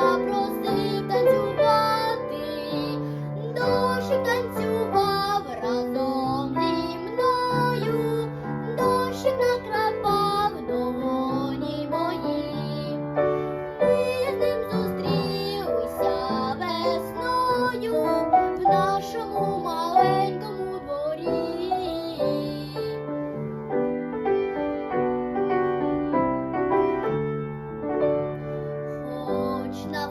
la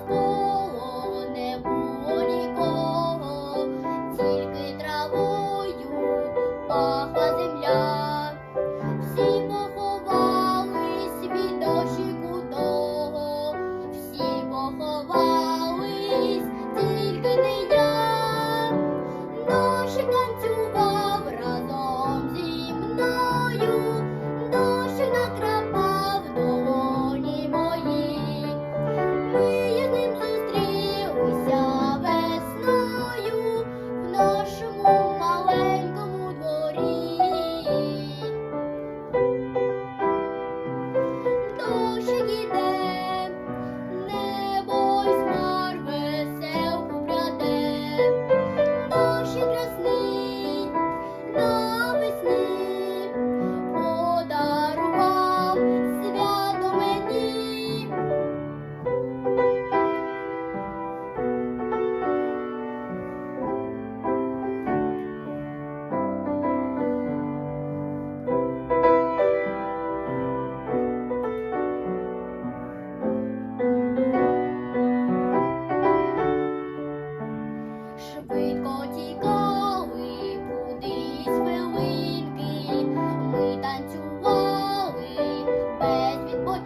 навколо не було нікого, тільки травою пахло.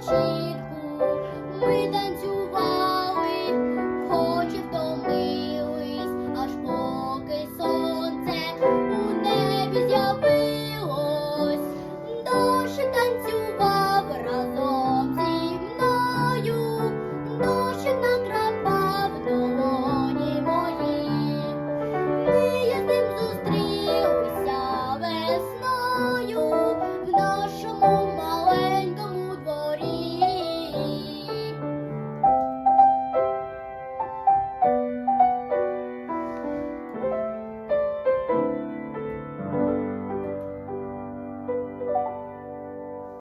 чітку, ми танцювали, хоч втомились, аж поки сонце у небі з'явилось, дощ танцювали.